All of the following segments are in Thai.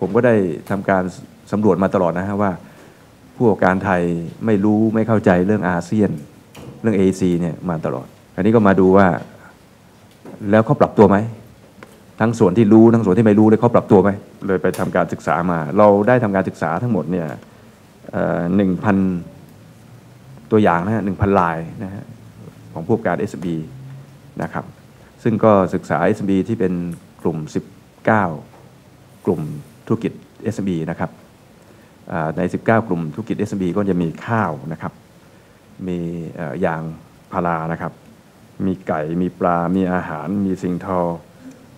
ผมก็ได้ทำการสำรวจมาตลอดนะฮะว่า ผู้ประกอบการไทยไม่รู้ไม่เข้าใจเรื่องอาเซียน เรื่อง AEC เนี่ยมาตลอดอันนี้ก็มาดูว่า แล้วเขาปรับตัวไหมทั้งส่วนที่รู้ทั้งส่วนที่ไม่รู้เลยเขาปรับตัวไหมเลยไปทำการศึกษามา เราได้ทำการศึกษาทั้งหมดเนี่ยหนึ่งพันตัวอย่างนะฮะหนึ่งพันลายนะฮะของผู้ประกอบการ SB นะครับซึ่งก็ศึกษา SB ที่เป็นกลุ่ม 19 กลุ่ม ธุรกิจ SB นะครับใน 19 กลุ่มธุรกิจ SB ก็จะมีข้าวนะครับ มียางพารานะครับ มีไก่ มีปลา มีอาหาร มีสิ่งทอ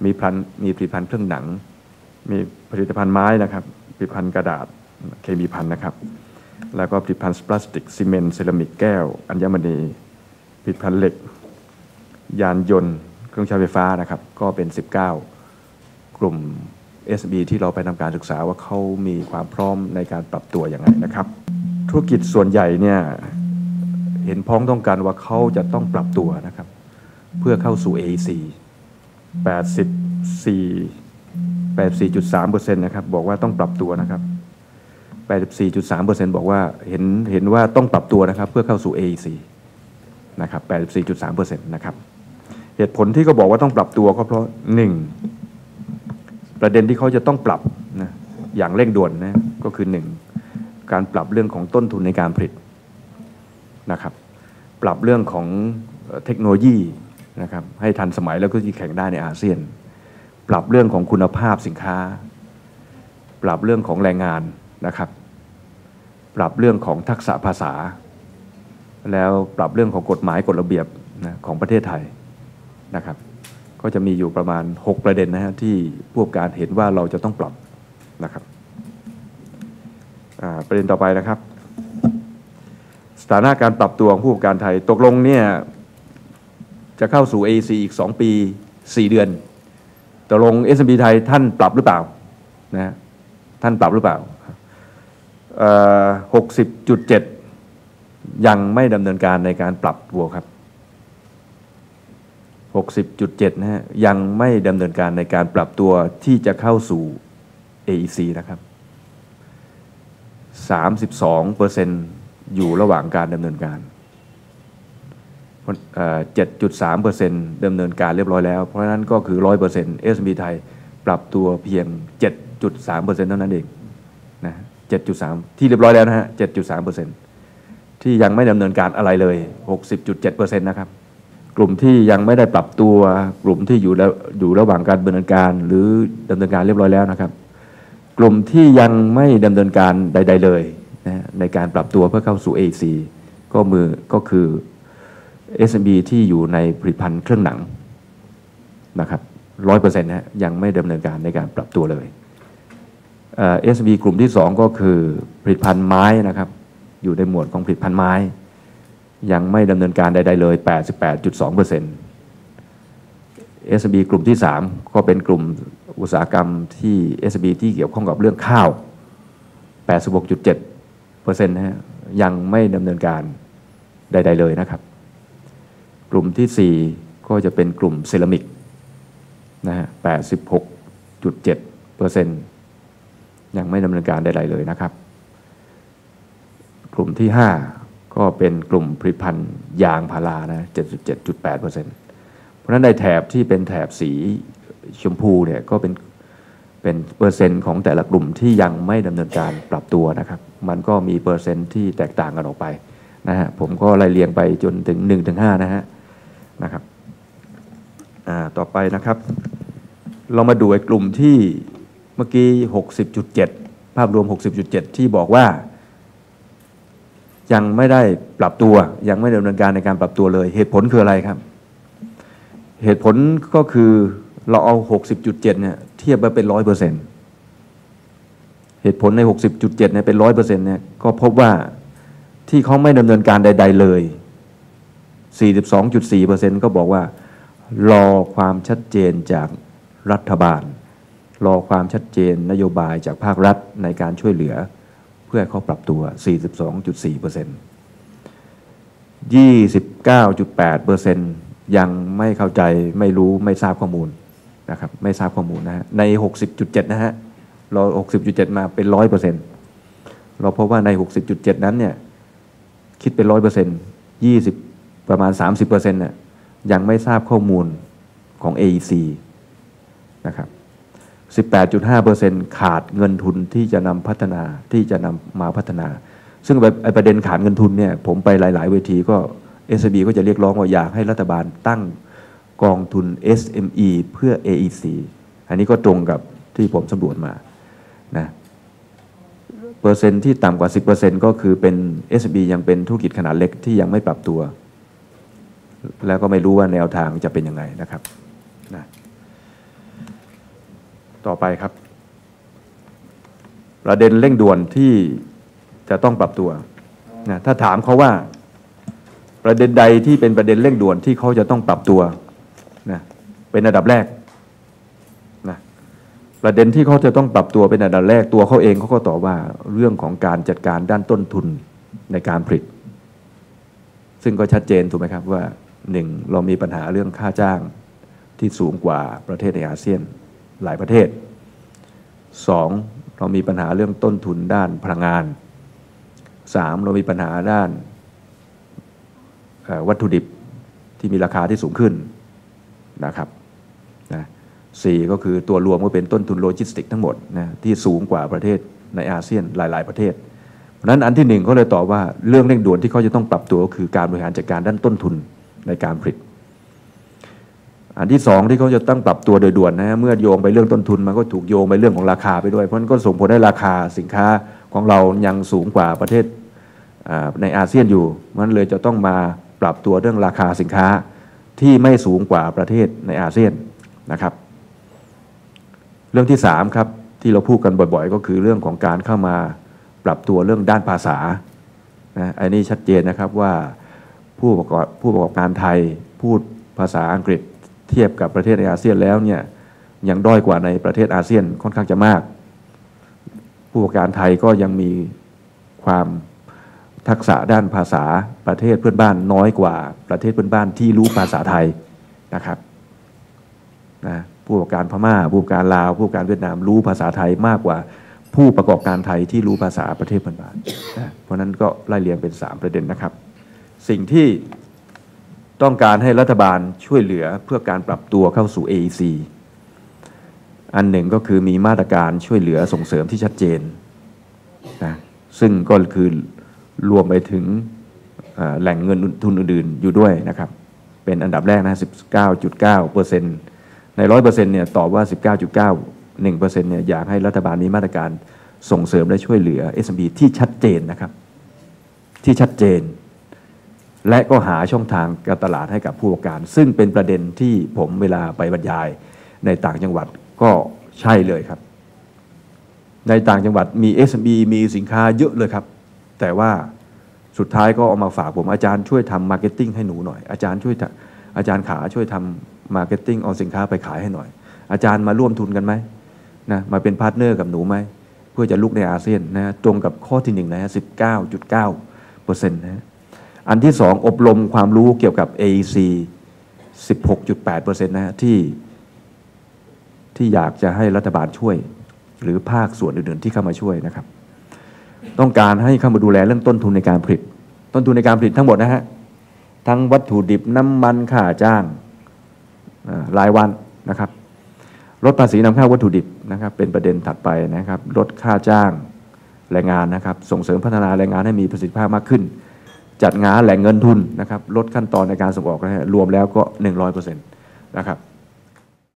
มีพันมีผลิตภัณฑ์เครื่องหนัง มีผลิตภัณฑ์ไม้นะครับผลิตภัณฑ์กระดาษเคมีภัณฑ์นะครับ แล้วก็ผลิตภัณฑ์พลาสติกซีเมนต์เซรามิกแก้ว อัญมณีผลิตภัณฑ์เหล็ก ยานยนต์ เครื่องใช้ไฟฟ้านะครับ ก็เป็น 19 กลุ่ม SB ที่เราไปทำการศึกษาว่าเขามีความพร้อมในการปรับตัวอย่างไรนะครับ ธุรกิจส่วนใหญ่เนี่ยเห็นพ้องต้องกันว่าเขาจะต้องปรับตัวนะครับ เพื่อเข้าสู่ AEC 84 84.3%นะครับบอกว่าต้องปรับตัวนะครับ84.3%บอกว่าเห็นเห็นว่าต้องปรับตัวนะครับ เพื่อเข้าสู่ AEC นะครับ84.3%นะครับ เหตุผลที่เขาบอกว่าต้องปรับตัวก็เพราะหนึ่ง ประเด็นที่เขาจะต้องปรับนะอย่างเร่งด่วนนะก็คือหนึ่งการปรับเรื่องของต้นทุนในการผลิตนะครับปรับเรื่องของเอ่อเทคโนโลยีนะครับให้ทันสมัยแล้วก็ที่แข่งได้ในอาเซียน ปรับเรื่องของคุณภาพสินค้า ปรับเรื่องของแรงงานนะครับ ปรับเรื่องของทักษะภาษา แล้วปรับเรื่องของกฎหมายกฎระเบียบนะของประเทศไทยนะครับ ก็จะมีอยู่ประมาณ 6 ประเด็นนะฮะที่ผู้ประกอบการเห็นว่าเราจะต้องปรับนะครับประเด็นต่อไปนะครับ สถานะการปรับตัวของผู้ประกอบการไทยตกลงเนี่ยจะเข้าสู่ AC อีก 2 ปี 4 เดือนตกลง S&P ไทยท่านปรับหรือเปล่านะฮะท่านปรับหรือเปล่าหกสิบจุดเจ็ดยังไม่ดำเนินการในการปรับตัวครับ 60.7 นะฮะ ยังไม่ดำเนินการในการปรับตัวที่จะเข้าสู่ AEC นะครับ 32%อยู่ระหว่างการดำเนินการเอ่อ7.3%ดำเนินการเรียบร้อยแล้ว เพราะนั้นก็คือ 100% S&P ไทยปรับตัวเพียง 7.3%เท่านั้นเองนะ7.3 ที่เรียบร้อยแล้วนะฮะ 7.3%ที่ยังไม่ดำเนินการอะไรเลย 60.7%นะครับ กลุ่มที่ยังไม่ได้ปรับตัว กลุ่มที่อยู่แล้วอยู่ระหว่างการดำเนินการ หรือดำเนินการเรียบร้อยแล้วนะครับ กลุ่มที่ยังไม่ดำเนินการใด ๆ เลยนะในการปรับตัวเพื่อเข้าสู่ AC ก็มือก็คือ SMB ที่อยู่ในผลิตภัณฑ์เครื่องหนังนะครับร้อยเปอร์เซ็นต์นะยังไม่ดำเนินการในการปรับตัวเลยเอ่อ SMB กลุ่มที่สองก็คือผลิตภัณฑ์ไม้นะครับ อยู่ในหมวดของผลิตภัณฑ์ไม้ ยังไม่ดำเนินการใด ๆ เลย 88.2% SB กลุ่มที่ 3 ก็เป็นกลุ่มอุตสาหกรรมที่ SB ที่เกี่ยวข้องกับเรื่องข้าว 86.7%นะฮะยังไม่ดำเนินการใด ๆ เลยนะครับ กลุ่มที่ 4 ก็จะเป็นกลุ่มเซรามิกนะฮะ86.7%ยังไม่ดำเนินการใด ๆ เลยนะครับ กลุ่มที่ 5 ก็เป็นกลุ่มผลิตภัณฑ์ยางพารานะ 77.8%เพราะฉะนั้นในแถบที่เป็นแถบสีชมพูเนี่ยก็เป็นเป็นเปอร์เซ็นต์ของแต่ละกลุ่มที่ยังไม่ดำเนินการปรับตัวนะครับ มันก็มีเปอร์เซ็นต์ที่แตกต่างกันออกไปนะฮะ ผมก็ไล่เรียงไปจนถึง1ถึง5นะฮะนะครับอ่าต่อไปนะครับ เรามาดูไอ้กลุ่มที่เมื่อกี้ 60.7 ภาพรวม 60.7 ที่บอกว่า ยังไม่ได้ปรับตัว ยังไม่ดำเนินการในการปรับตัวเลย เหตุผลคืออะไรครับ เหตุผลก็คือเราเอา 60.7เนี่ยเทียบไปเป็น100%เปอร์เซ็นเหตุผลใน 60.7เนี่ยเป็น100%เปอร์เซ็นเนี่ยก็พบว่าที่เขาไม่ดำเนินการใด ๆ เลย 42.4%ก็บอกว่า รอความชัดเจนจากรัฐบาล รอความชัดเจนนโยบายจากภาครัฐในการช่วยเหลือ พื่อให้เขาปรับตัว 42.4% 29.8%ยังไม่เข้าใจไม่รู้ไม่ทราบข้อมูลนะครับไม่ทราบข้อมูลนะฮะใน 60.7 นะฮะเรา60.7 มาเป็น 100%เราพบว่าใน 60.7 นั้นเนี่ยคิดเป็น 100% 20 ประมาณ 30%เนี่ยยังไม่ทราบข้อมูลของ AEC นะครับ 18.5%ขาดเงินทุนที่จะนำพัฒนาที่จะนำมาพัฒนา ซึ่งไอ้ประเด็นขาดเงินทุนเนี่ยผมไปหลาย ๆ เวทีก็ SB ก็จะเรียกร้องว่าอยากให้รัฐบาลตั้งกองทุน SME เพื่อ AEC อันนี้ก็ตรงกับที่ผมสำรวจมานะเปอร์เซ็นที่ต่ำกว่า 10%ก็คือเป็น SME ยังเป็นธุรกิจขนาดเล็กที่ยังไม่ปรับตัว แล้วก็ไม่รู้ว่าแนวทางจะเป็นยังไงนะครับนะ ต่อไปครับ ประเด็นเร่งด่วนที่จะต้องปรับตัวนะถ้าถามเขาว่าประเด็นใดที่เป็นประเด็นเร่งด่วนที่เขาจะต้องปรับตัวนะเป็นอันดับแรกนะประเด็นที่เขาจะต้องปรับตัวเป็นอันดับแรกตัวเขาเองเขาก็ตอบว่าเรื่องของการจัดการด้านต้นทุนในการผลิต ซึ่งก็ชัดเจนถูกไหมครับว่าหนึ่งเรามีปัญหาเรื่องค่าจ้างที่สูงกว่าประเทศในอาเซียน หลายประเทศสองเรามีปัญหาเรื่องต้นทุนด้านพลังงานสามเรามีปัญหาด้านวัตถุดิบที่มีราคาที่สูงขึ้นนะครับนะสี่ก็คือตัวรวมก็เป็นต้นทุนโลจิสติกทั้งหมดนะที่สูงกว่าประเทศในอาเซียนหลาย ๆ ประเทศ เพราะนั้นอันที่หนึ่งเขาเลยตอบว่าเรื่องเร่งด่วนที่เขาจะต้องปรับตัวก็คือการบริหารจัดการด้านต้นทุนในการผลิต อันที่สองที่เขาจะต้องปรับตัวโดยด่วนนะเมื่อโยงไปเรื่องต้นทุนมันก็ถูกโยงไปเรื่องของราคาไปด้วย เพราะนั้นก็ส่งผลให้ราคาสินค้าของเรายังสูงกว่าประเทศในอาเซียนอยู่มันเลยจะต้องมาปรับตัวเรื่องราคาสินค้าที่ไม่สูงกว่าประเทศในอาเซียนนะครับ เรื่องที่สามครับที่เราพูดกันบ่อยๆ ก็คือเรื่องของการเข้ามาปรับตัวเรื่องด้านภาษานะอันนี้ชัดเจนนะครับว่าผู้ประกอบผู้ประกอบการไทยพูดภาษาอังกฤษ เทียบกับประเทศในอาเซียนแล้วเนี่ยยังด้อยกว่าในประเทศอาเซียนค่อนข้างจะมาก ผู้ประกอบการไทยก็ยังมีความทักษะด้านภาษาประเทศเพื่อนบ้านน้อยกว่าประเทศเพื่อนบ้านที่รู้ภาษาไทยนะครับนะผู้ประกอบการพม่า ผู้ประกอบการลาว ผู้ประกอบการเวียดนามรู้ภาษาไทยมากกว่าผู้ประกอบการไทยที่รู้ภาษาประเทศเพื่อนบ้านนะเพราะนั้นก็ไล่เรียงเป็น 3 ประเด็นนะครับ สิ่งที่ ต้องการให้รัฐบาลช่วยเหลือเพื่อการปรับตัวเข้าสู่ AEC อันหนึ่งก็คือมีมาตรการช่วยเหลือส่งเสริมที่ชัดเจนนะซึ่งก็คือรวมไปถึงแหล่งเงินทุนอื่นๆอยู่ด้วยนะครับ เป็นอันดับแรกนะ 19.9เปอร์เซ็นต์ใน 100เปอร์เซ็นต์เนี่ยตอบว่า 19.91เปอร์เซ็นต์เนี่ยอยากให้รัฐบาลมีมาตรการส่งเสริมและช่วยเหลือ SMB ที่ชัดเจนนะครับ ที่ชัดเจน และก็หาช่องทางการตลาดให้กับผู้ประกอบการ ซึ่งเป็นประเด็นที่ผมเวลาไปบรรยายในต่างจังหวัดก็ใช่เลยครับ ในต่างจังหวัดมี SME มีสินค้าเยอะเลยครับ แต่ว่าสุดท้ายก็เอามาฝากผมอาจารย์ช่วยทำมาร์เก็ตติ้งให้หนูหน่อย อาจารย์ช่วยอาจารย์ขาช่วยทำมาร์เก็ตติ้งเอาสินค้าไปขายให้หน่อย อาจารย์มาร่วมทุนกันไหมนะมาเป็นพาร์ทเนอร์กับหนูไหมเพื่อจะลุกในอาเซียนนะตรงกับข้อที่หนึ่งนะฮะสิบเก้าจุดเก้าเปอร์เซ็นต์นะ อันที่สองอบรมความรู้เกี่ยวกับ AEC 16.8เปอร์เซ็นต์นะฮะที่ที่อยากจะให้รัฐบาลช่วย หรือภาคส่วนอื่นๆที่เข้ามาช่วยนะครับ ต้องการให้เข้ามาดูแลเรื่องต้นทุนในการผลิต ต้นทุนในการผลิตทั้งหมดนะฮะทั้งวัตถุดิบน้ำมันค่าจ้างรายวันนะครับลดภาษีนำเข้าวัตถุดิบนะครับ เป็นประเด็นถัดไปนะครับลดค่าจ้างแรงงานนะครับ ส่งเสริมพัฒนาแรงงานให้มีประสิทธิภาพมากขึ้น จัดงานแหล่งเงินทุนนะครับลดขั้นตอนในการส่งออกนะฮะรวมแล้วก็ 100%นะครับ